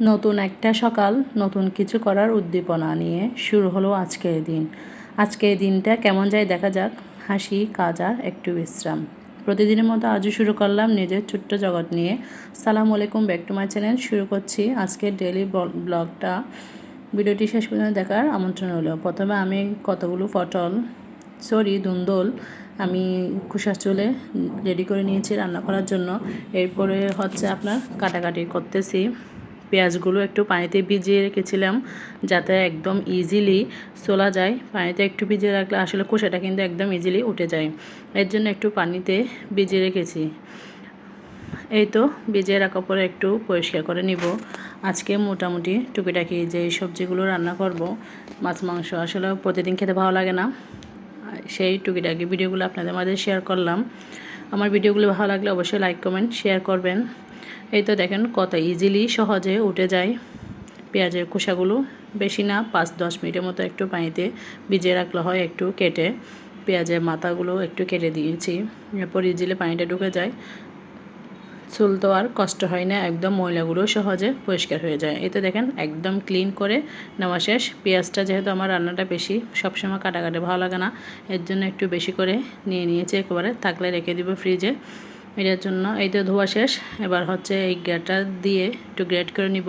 নতুন একটা সকাল, নতুন কিছু করার উদ্দীপনা নিয়ে শুরু হলো আজকের দিন। আজকের দিনটা কেমন যায় দেখা যাক। হাসি, কাজ আর একটু বিশ্রাম। প্রতিদিনের মতো আজও শুরু করলাম নিজের ছোট্ট জগৎ নিয়ে। সালাম আলাইকুম, ব্যাক টু মাই চ্যানেল। শুরু করছি আজকের ডেলি ব্লগটা ভিডিওটি শেষ পর্যন্ত দেখার আমন্ত্রণ হলো প্রথমে আমি কতগুলো পটল, সরি, দুন্দল আমি কুসার চুলে রেডি করে নিয়েছি রান্না করার জন্য। এরপরে হচ্ছে আপনার কাটাকাটি করতেছি। পেঁয়াজগুলো একটু পানিতে ভিজিয়ে রেখেছিলাম যাতে একদম ইজিলি চলা যায়। পানিতে একটু ভিজিয়ে রাখলে আসলে কোষাটা কিন্তু একদম ইজিলি উঠে যায়। এর জন্য একটু পানিতে ভিজিয়ে রেখেছি। এই তো ভিজিয়ে রাখার পরে একটু পরিষ্কার করে নিব। আজকে মোটামুটি টুকিটাকি যে সবজিগুলো রান্না করব, মাছ, মাংস আসলে প্রতিদিন খেতে ভালো লাগে না। সেই টুকিটাকি ভিডিওগুলো আপনাদের মাঝে শেয়ার করলাম। আমার ভিডিওগুলো ভালো লাগলে অবশ্যই লাইক কমেন্ট শেয়ার করবেন। এই তো দেখেন কত ইজিলি সহজে উঠে যায় পেঁয়াজের খোসাগুলো। বেশি না, পাঁচ দশ মিনিটের মতো একটু পানিতে ভিজিয়ে রাখলে হয় একটু কেটে। পেঁয়াজের মাথাগুলো একটু কেটে দিয়েছি। এরপর ইজিলি পানিটা ঢুকে যায়। চুল তো আর কষ্ট হয় না, একদম ময়লাগুলো সহজে পরিষ্কার হয়ে যায়। এতে দেখেন একদম ক্লিন করে নেওয়া শেষ। পেঁয়াজটা যেহেতু আমার রান্নাটা বেশি সবসময় কাটাকাটি ভালো লাগে না, এর জন্য একটু বেশি করে নিয়ে নিয়েছি, একেবারে থাকলে রেখে দিব ফ্রিজে এটার জন্য এই তো ধোয়া শেষ, এবার হচ্ছে এই গ্রেটার দিয়ে একটু গ্রেট করে নিব।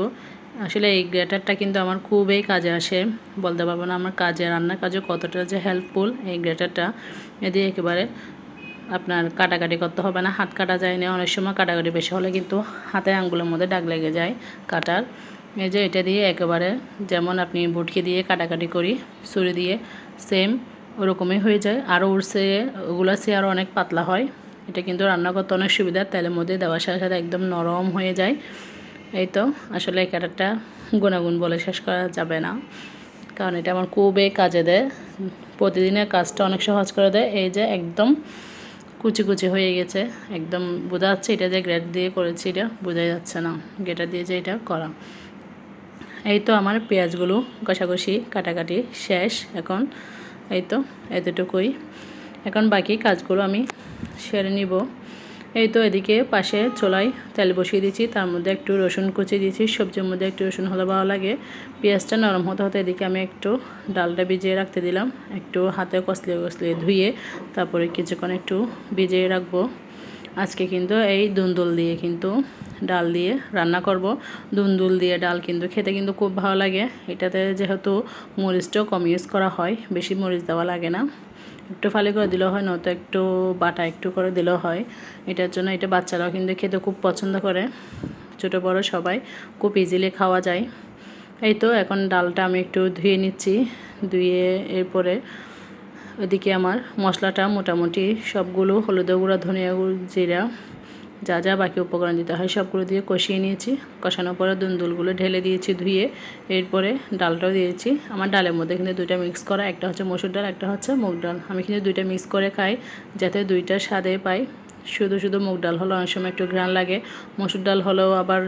আসলে এই গ্রেটারটা কিন্তু আমার খুবই কাজে আসে, বলতে পারব না আমার কাজে রান্নার কাজে কতটা যে হেল্পফুল এই গ্রেটারটা এ দিয়ে একেবারে আপনার কাটাকাটি করতে হবে না, হাত কাটা যায় না, অনেক সময় কাটাকাটি বেশি হলে কিন্তু হাতে আঙ্গুলের মধ্যে দাগ লেগে যায় কাটার। এই যে এটা দিয়ে একেবারে যেমন আপনি বুটকে দিয়ে কাটাকাটি করি, ছুরি দিয়ে সেম ওরকমই হয়ে যায়। আরও উড়ছে, ওগুলো সে আরও অনেক পাতলা হয়। এটা কিন্তু রান্না করতে অনেক সুবিধা, তেলের মধ্যে দেওয়ার সাথে সাথে একদম নরম হয়ে যায়। এই তো, আসলে এই কাটারটা গুণাগুণ বলে শেষ করা যাবে না। কারণ এটা আমার খুবই কাজে দেয়। প্রতিদিনের কাজটা অনেক সহজ করে দেয়। এই যে একদম কুচি কুচি হয়ে গেছে। একদম বোঝা যাচ্ছে এটা যে গ্রেট দিয়ে করেছি এটা বোঝা যাচ্ছে না। গেটা দিয়ে যে এটা করা। এই তো আমার পেঁয়াজগুলো কষাকষি, কাটাকাটি শেষ এখন। এই তো, এতটুকুই। এখন বাকি কাজগুলো আমি সেরে নিব। এই তো এদিকে পাশে চোলাই তেল বসিয়ে দিয়েছি, তার মধ্যে একটু রসুন কুচি দিয়েছি, সবজির মধ্যে একটু রসুন হলে ভালো লাগে। পেঁয়াজটা নরম হতে হতে এদিকে আমি একটু ডালটা ভিজিয়ে রাখতে দিলাম, একটু হাতে কষলিয়ে কষলিয়ে ধুয়ে তারপরে কিছুক্ষণ একটু ভিজিয়ে রাখব। আজকে কিন্তু এই দুন্দুল দিয়ে কিন্তু ডাল দিয়ে রান্না করব। দুন্দুল দিয়ে ডাল কিন্তু খেতে কিন্তু খুব ভালো লাগে, এটাতে যেহেতু মরিচটাও কম ইউজ করা হয়, বেশি মরিচ দেওয়া লাগে না। একটু ফালি করে দিলেও হয়, নয়তো একটু বাটা একটু করে দিলেও হয়। এটার জন্য এটা বাচ্চারাও কিন্তু খেতে খুব পছন্দ করে। ছোটো বড় সবাই খুব ইজিলি খাওয়া যায়। এই তো এখন ডালটা আমি একটু ধুয়ে নিচ্ছি, ধুয়ে এরপরে ওদিকে আমার মশলাটা মোটামুটি সবগুলো হলুদ গুঁড়া, ধনিয়া গুঁড়ো, জিরা যা যা বাকি উপকরণ দিতে হয় সবগুলো দিয়ে কষিয়ে নিয়েছি। কষানোর পরে দুন্দুলগুলো ঢেলে দিয়েছি ধুয়ে, এরপরে ডালটাও দিয়েছি। আমার ডালের মধ্যে কিন্তু দুইটা মিক্স করা, একটা হচ্ছে মসুর ডাল, একটা হচ্ছে মুগ ডাল। আমি কিন্তু দুইটা মিক্স করে খাই, যাতে দুইটা স্বাদে পাই। শুধু শুধু মুগ ডাল হলো অনেক সময় একটু ঘ্রাণ লাগে, মসুর ডাল হলেও আবার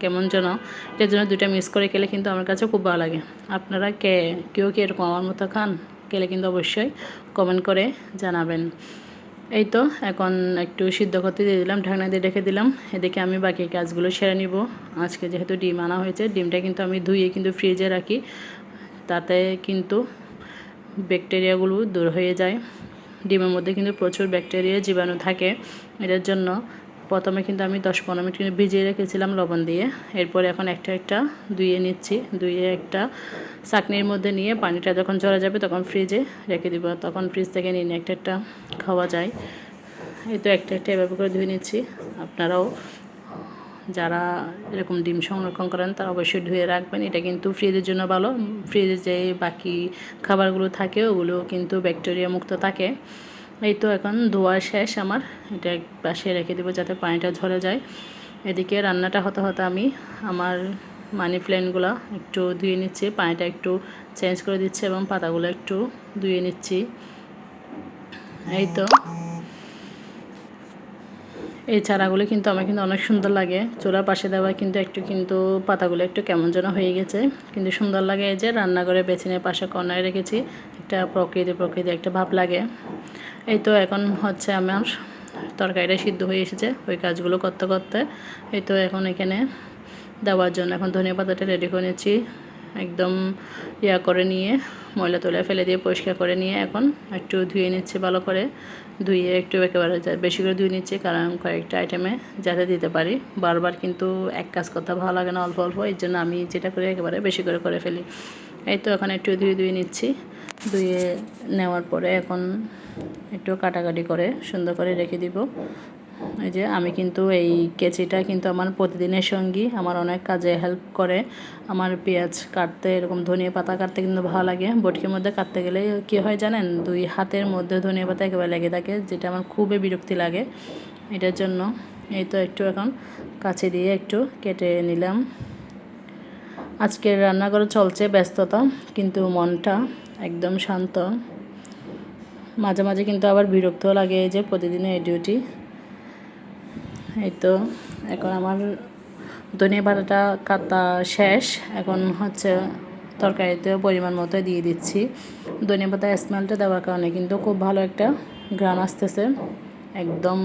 কেমন যেন। এটার জন্য দুইটা মিক্স করে খেলে কিন্তু আমার কাছে খুব ভালো লাগে। আপনারা কে, কেউ কি এরকম আমার মতো খান? খেলে কিন্তু অবশ্যই কমেন্ট করে জানাবেন। এই তো, এখন একটু সিদ্ধ করতে দিয়ে দিলাম, ঢাকনা দিয়ে রেখে দিলাম। এদিকে আমি বাকি কাজগুলো সেরে নিব। আজকে যেহেতু ডিম আনা হয়েছে, ডিমটা কিন্তু আমি ধুয়ে কিন্তু ফ্রিজে রাখি। তাতে কিন্তু ব্যাকটেরিয়াগুলো দূর হয়ে যায়। ডিমের মধ্যে কিন্তু প্রচুর ব্যাকটেরিয়া জীবাণু থাকে। এটার জন্য প্রথমে কিন্তু আমি দশ পনেরো মিনিট কিন্তু ভিজিয়ে রেখেছিলাম লবণ দিয়ে। এরপরে এখন একটা একটা ধুয়ে নিচ্ছি। ধুয়ে একটা চাকনির মধ্যে নিয়ে পানিটা যখন ঝরা যাবে তখন ফ্রিজে রেখে দিব। তখন ফ্রিজ থেকে নিয়ে একটা একটা খাওয়া যায়। এই তো একটা একটা এভাবে করে ধুয়ে নিচ্ছি। আপনারাও যারা এরকম ডিম সংরক্ষণ করেন তারা অবশ্যই ধুয়ে রাখবেন। এটা কিন্তু ফ্রিজের জন্য ভালো। ফ্রিজে যে বাকি খাবারগুলো থাকে ওগুলো কিন্তু ব্যাকটেরিয়া মুক্ত থাকে। এই তো এখন ধোয়া শেষ আমার। এটা এক পাশে রেখে দেবো যাতে পানিটা ঝরে যায়। এদিকে রান্নাটা হতে হতে আমি আমার মানি প্ল্যান্টগুলো একটু ধুয়ে নিচ্ছি, পানিটা একটু চেঞ্জ করে দিচ্ছি এবং পাতাগুলো একটু ধুয়ে নিচ্ছি। এই তো। এই চারাগুলো কিন্তু আমার কিন্তু অনেক সুন্দর লাগে। চোরা পাশে দেওয়া কিন্তু একটু কিন্তু পাতাগুলো একটু কেমন যেন হয়ে গেছে। কিন্তু সুন্দর লাগে এই যে রান্নাঘরে বেছিনের পাশে কর্নারে রেখেছি। একটা প্রকৃতি প্রকৃতি একটা ভাব লাগে। এই তো এখন হচ্ছে আমার তরকারিটা সিদ্ধ হয়ে এসেছে, ওই কাজগুলো করতে করতে। এই তো এখন এখানে দেওয়ার জন্য এখন ধনিয়া পাতাটা রেডি করে নিচ্ছি, একদম ইয়া করে নিয়ে, ময়লা তোলা ফেলে দিয়ে পরিষ্কার করে নিয়ে এখন একটু ধুয়ে নিচ্ছি ভালো করে। ধুয়ে একটু একেবারে বেশি করে ধুয়ে নিচ্ছি, কারণ কয়েকটা আইটেমে যাতে দিতে পারি। বারবার কিন্তু এক কাজ করতে ভালো লাগে না অল্প অল্প, এর জন্য আমি যেটা করি একেবারে বেশি করে করে ফেলি। এই তো এখন একটু ধুয়ে ধুয়ে নিচ্ছি। ধুয়ে নেওয়ার পরে এখন একটু কাটাকাটি করে সুন্দর করে রেখে দিব। এই যে আমি কিন্তু এই কেচিটা কিন্তু আমার প্রতিদিনের সঙ্গী, আমার অনেক কাজে হেল্প করে। আমার পেঁয়াজ কাটতে, এরকম ধনিয়া পাতা কাটতে কিন্তু ভালো লাগে। বটকির মধ্যে কাটতে গেলে কি হয় জানেন? দুই হাতের মধ্যে ধনিয়া পাতা একেবারে লেগে থাকে, যেটা আমার খুবই বিরক্তি লাগে। এটার জন্য এই তো একটু এখন কাছে দিয়ে একটু কেটে নিলাম। আজকের রান্নাঘরে চলছে ব্যস্ততা, কিন্তু মনটা একদম শান্ত। মাঝে মাঝে কিন্তু আবার বিরক্তও লাগে যে প্রতিদিনের এই ডিউটি এই তো এখন আমার ধনিয়া পাতাটা কাটা শেষ, এখন হচ্ছে তরকারিতে পরিমাণ মতো দিয়ে দিচ্ছি। ধনিয়া পাতা স্মেলটা দেওয়ার কারণে কিন্তু খুব ভালো একটা গ্রান আসতেছে, একদম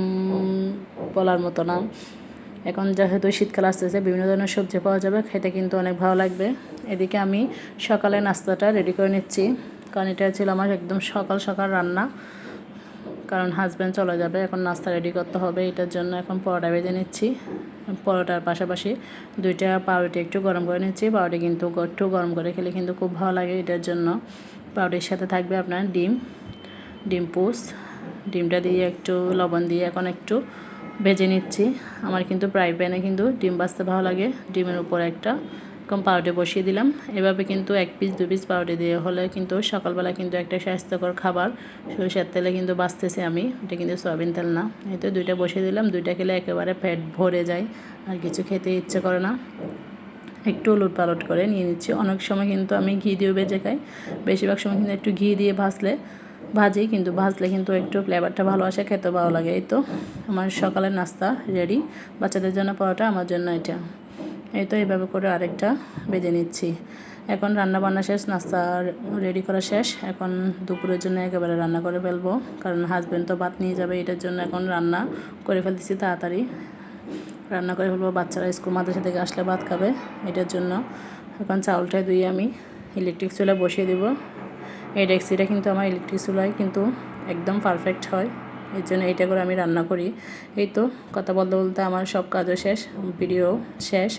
বলার মতো না। এখন যেহেতু শীতকাল আসতেছে, বিভিন্ন ধরনের সবজি পাওয়া যাবে, খেতে কিন্তু অনেক ভালো লাগবে। এদিকে আমি সকালে নাস্তাটা রেডি করে নিচ্ছি, কারণ এটা ছিল আমার একদম সকাল সকাল রান্না, কারণ হাজব্যান্ড চলে যাবে, এখন নাস্তা রেডি করতে হবে, এটার জন্য এখন পরোটা বেজে নিচ্ছি। পরোটার পাশাপাশি দুইটা পাউরুটি একটু গরম করে নিচ্ছি, পাউরুটি কিন্তু একটু গরম করে খেলে কিন্তু খুব ভালো লাগে এটার জন্য। পাউরুটির সাথে থাকবে আপনার ডিম ডিম পুস ডিমটা দিয়ে একটু লবণ দিয়ে এখন একটু ভেজে নিচ্ছি। আমার কিন্তু ফ্রাই প্যানে কিন্তু ডিম ভাজতে ভালো লাগে। ডিমের উপর একটা কম পাউডার বসিয়ে দিলাম। এভাবে কিন্তু এক পিস দু পিস পাউডার দিয়ে হলে কিন্তু সকালবেলা কিন্তু একটা স্বাস্থ্যকর খাবার। সরিষার তেলে কিন্তু বাঁচতেছি আমি। এটা কিন্তু সয়াবিন তেল না। এই তো দুইটা বসিয়ে দিলাম। দুইটা খেলে একেবারে পেট ভরে যায়। আর কিছু খেতে ইচ্ছে করে না। একটু উলট পালট করে নিয়ে নিচ্ছি। অনেক সময় কিন্তু আমি ঘি দিয়েও বেজে খাই। বেশিরভাগ সময় কিন্তু একটু ঘি দিয়ে ভাজলে ভাজি, কিন্তু ভাজলে কিন্তু একটু ফ্লেভারটা ভালো আসে খেতে ভালো লাগে, এই তো। আমার সকালের নাস্তা রেডি বাচ্চাদের জন্য পরোটা, আমার জন্য এটা। এই তো এইভাবে করে আরেকটা বেজে নিচ্ছি। এখন রান্না বান্না শেষ, নাস্তা রেডি করা শেষ। এখন দুপুরের জন্য একেবারে রান্না করে ফেলব, কারণ হাজব্যান্ড তো ভাত নিয়ে যাবে, এটার জন্য এখন রান্না করে ফেলতেছি তাড়াতাড়ি। রান্না করে ফেলব, বাচ্চারা স্কুল, মাদ্রাসা থেকে আসলে ভাত খাবে, এটার জন্য। এখন চাউলটা ধুয়ে আমি ইলেকট্রিক চুলা বসিয়ে দেবো। এই ডেক্সিটা কিন্তু আমার ইলেকট্রিক চুলায় কিন্তু একদম পারফেক্ট হয়। এর জন্য এইটা করে আমি রান্না করি। এই তো, কথা বলতে বলতে আমার সব কাজও শেষ ভিডিও শেষ।